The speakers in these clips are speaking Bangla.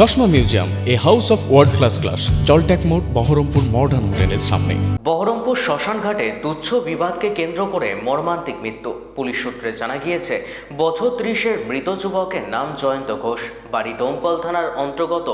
চশমা museum, a house of world class class জলট্যাক মোড়, বহরমপুর মডার্ন হোটেলের সামনে। বহরমপুর শ্মশানঘাটে তুচ্ছ বিবাদকে কেন্দ্র করে মর্মান্তিক মৃত্যু, পুলিশ সূত্রে জানা গিয়েছে, বছর ত্রিশের মৃত যুবকের নাম জয়ন্ত ঘোষ। বাড়ি ডোমকল থানার অন্তর্গত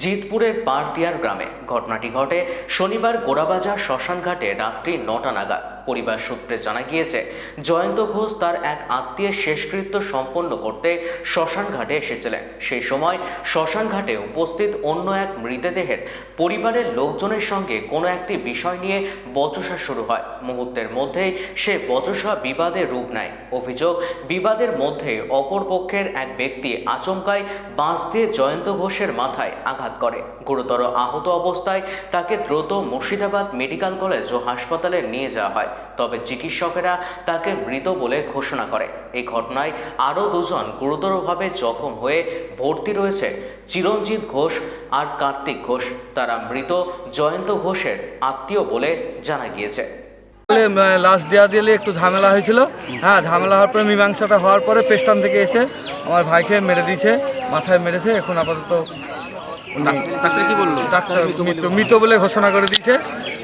জিতপুরের পাড়দিয়ার গ্রামে ঘটনাটি ঘটে শনিবার গোড়াবাজার শ্মশানঘাটে রাত্রি নটা নাগাদ। পরিবার সূত্রে জানা গিয়েছে, জয়ন্ত ঘোষ তার এক আত্মীয়ের শেষকৃত্য সম্পন্ন করতে শ্মশানঘাটে এসেছিলেন। সেই সময় শ্মশানঘাটে উপস্থিত অন্য এক মৃতদেহের পরিবারের লোকজনের সঙ্গে কোনো একটি বিষয় নিয়ে বচসা শুরু হয়। মুহূর্তের মধ্যেই সে বচসা বিবাদের রূপ নেয়। অভিযোগ, বিবাদের মধ্যে অপর পক্ষের এক ব্যক্তি আচমকায় বাঁশ দিয়ে জয়ন্ত ঘোষের মাথায় আঘাত করে। গুরুতর আহত অবস্থায় তাকে দ্রুত মুর্শিদাবাদ মেডিকেল কলেজ ও হাসপাতালে নিয়ে যাওয়া হয়। তবে চিকিৎসকেরা তাকে মৃত বলে ঘোষণা করে। এই ঘটনায় আরও দুজন গুরুতরভাবে জখম হয়ে ভর্তি রয়েছে। চিরঞ্জিত ঘোষ আর কার্তিক ঘোষ। তারা মৃত জয়ন্ত ঘোষের আত্মীয় বলে জানা গিয়েছে। বলে, লাশ দেওয়া দিলে একটু ঝামেলা হয়েছিল। হ্যাঁ ঝামেলা হওয়ার পরে মীমাংসাটা হওয়ার পরে পেস্টান থেকে এসে আমার ভাইকে মেরে দিয়েছে মাথায় মেরেছে এখন আপাতত ডাক্তার কি বলল? ডাক্তার মৃত মৃত বলে ঘোষণা করে দিয়েছে।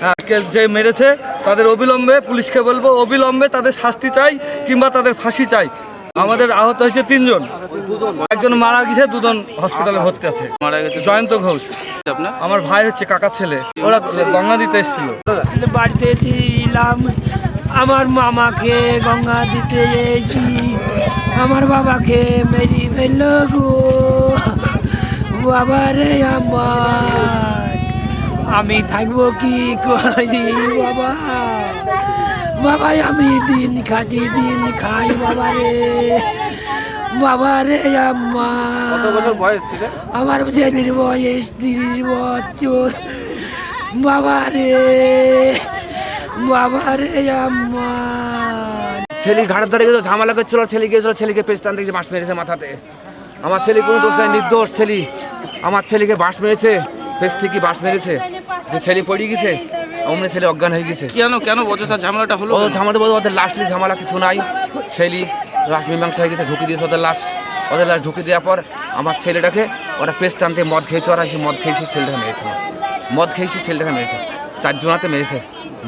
হ্যাঁ, যে মেরেছে তাদের অবিলম্বে পুলিশকে বলব অবিলম্বে তাদের শাস্তি চাই কিংবা তাদের ফাঁসি চাই। আমাদের আহত হয়েছে তিনজন। একজন মারা গেছে দুজন হসপিটালে ভর্তি আছে। মারা গেছে জয়ন্ত ঘোষ। আমার ভাই হচ্ছে কাকা ছেলে। ওরা গঙ্গা দিতে এসেছিল। বাড়িতে ছিলাম আমার মামাকে গঙ্গা দিতে আমার বাবাকে মেরি ফেলল গো। বাবা রে আমার। আমি থাকব কি করি বাবা? বাবাই আমি দিন খাটি দিন খাই বাবা রে। বাবা রে ছিল? আমার ছেলের বয়স তিরিশ বছর। বাবা রে বাবা রে আমার ছেলে ঘাড়ের ধরে গেছিল ঝামেলা করছিল ছেলে গিয়েছিল ছেলেকে পেস্তান থেকে বাঁশ মেরেছে মাথাতে। আমার ছেলে কোনো দোষ নাই নির্দোষ ছেলে। আমার ছেলেকে বাঁশ মেরেছে পেস থেকে বাঁশ মেরেছে। যে ছেলে পড়ে গেছে অমনি ছেলে অজ্ঞান হয়ে গেছে। কেন কেন বচসা ঝামেলাটা হলো ও ঝামেলা বলতে ওদের লাশলি ঝামেলা কিছু নাই। ছেলে লাশ মীমাংসা হয়ে গেছে ঢুকে দিয়েছে ওদের লাশ ওদের লাশ ঢুকে দেওয়ার পর আমার ছেলেটাকে ওরা পেস্ট টানতে মদ খেয়েছে ওরা এসে মদ খেয়েছে ছেলেটাকে মেরেছে মদ খেয়েছে ছেলেটাকে মেরেছে। চারজনাতে মেরেছে।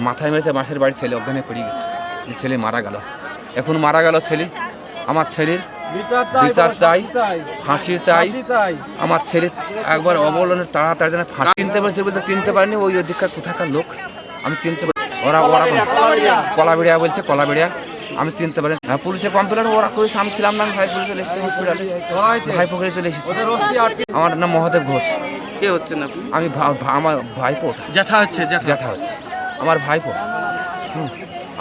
মাথায় মেরেছে মাসের বাড়ির ছেলে অজ্ঞানে পড়ে গেছে। যে ছেলে মারা গেল। এখন মারা গেল ছেলে। আমার ছেলের বিচার চাই ফাঁসি চাই। আমার ছেলে একবার অবলনের তাড়াতাড়ি যেন ফাঁসি চিনতে পারছে বলতে চিনতে পারিনি ওই অধিকার কোথাকার লোক? আমি চিনতে পারি ওরা ওরা কলাবিড়িয়া বলছে কলাবিড়িয়া। আমি চিনতে পারি হ্যাঁ পুলিশে কমপ্লেন ওরা করেছে আমি ছিলাম না ভাই পুলিশে এসেছি হসপিটালে ভাই পকড়ে চলে এসেছি। আমার নাম মহাদেব ঘোষ। কে হচ্ছেন আপনি? আমি আমার ভাইপো জ্যাঠা হচ্ছে জ্যাঠা। হচ্ছে। আমার ভাইপো। হুম,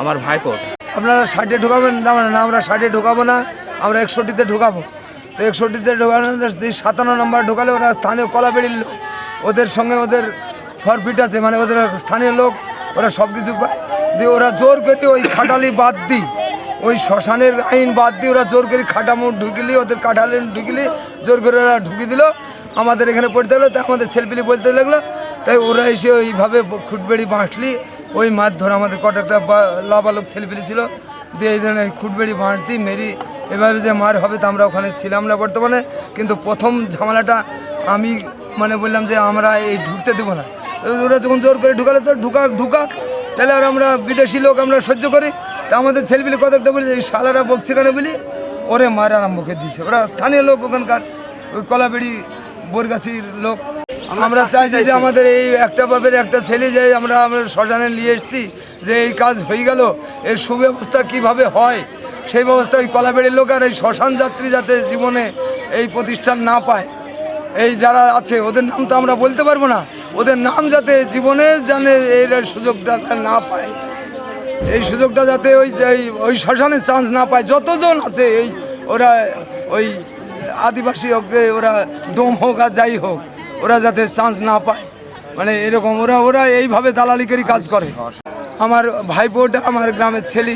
আমার ভাইপো আপনারা ষাটে ঢোকাবেন না না আমরা ষাটে ঢোকাবো না। আমরা একষট্টিতে ঢোকাবো। তো একষট্টিতে ঢোকানো সাতান্ন নম্বর ঢোকালে ওরা স্থানীয় কলাবেড়ির লোক, ওদের সঙ্গে ওদের ফরফিট আছে মানে ওদের স্থানীয় লোক, ওরা সব কিছু পায়। দিয়ে ওরা জোর করে ওই খাটালি বাদ দিই। ওই শ্মশানের আইন বাদ দিয়ে ওরা জোর করে খাটামো ঢুকিলি, ওদের কাঠালি ঢুকিলি, জোর করে ওরা ঢুকিয়ে দিল। আমাদের এখানে পড়তে হলো তাই আমাদের ছেলপিলি বলতে লাগল। তাই ওরা এসে ওইভাবে খুটবেড়ি বাঁটলি। ওই মাছ ধরে আমাদের কত একটা লাবালক ছেলেপিলি ছিল। দিয়ে এই ধরনের খুটবেড়ি দিই মেরি এভাবে যে মার হবে তা আমরা ওখানে ছিলাম না বর্তমানে, কিন্তু প্রথম ঝামেলাটা আমি মানে বললাম যে আমরা এই ঢুকতে দেবো না। ওরা যখন জোর করে ঢুকালে তো ঢুকা ঢুকাক, তাহলে আর আমরা বিদেশি লোক আমরা সহ্য করি। তা আমাদের ছেলেপিলি কত একটা বলি, এই শালারা বকছে কেন বলি? ওরে মার আরম্ভ করে দিয়েছে ওরা স্থানীয় লোক ওখানকার, ওই কলাবেড়ি, বোরগাছির লোক। আমরা চাইছি যে আমাদের এই একটা বাপের একটা ছেলে যে আমরা আমরা শ্মশানে নিয়ে এসেছি, যে এই কাজ হয়ে গেল, এর সুব্যবস্থা কীভাবে হয়? সেই ব্যবস্থা ওই কলাবেড়ির লোক আর এই শ্মশান যাত্রী যাতে জীবনে এই প্রতিষ্ঠান না পায়। এই যারা আছে, ওদের নাম তো আমরা বলতে পারব না। ওদের নাম যাতে জীবনে জানে এই সুযোগটা না পায়। এই সুযোগটা যাতে ওই ওই শ্মশানের চান্স না পায়। যতজন আছে এই, ওরা ওই আদিবাসী হোক ওরা দম হোক আর যাই হোক, ওরা যাতে চান্স না পায়। মানে এরকম, ওরা ওরা এইভাবে দালালি করে কাজ করে। আমার ভাইপোটা, আমার গ্রামের ছেলে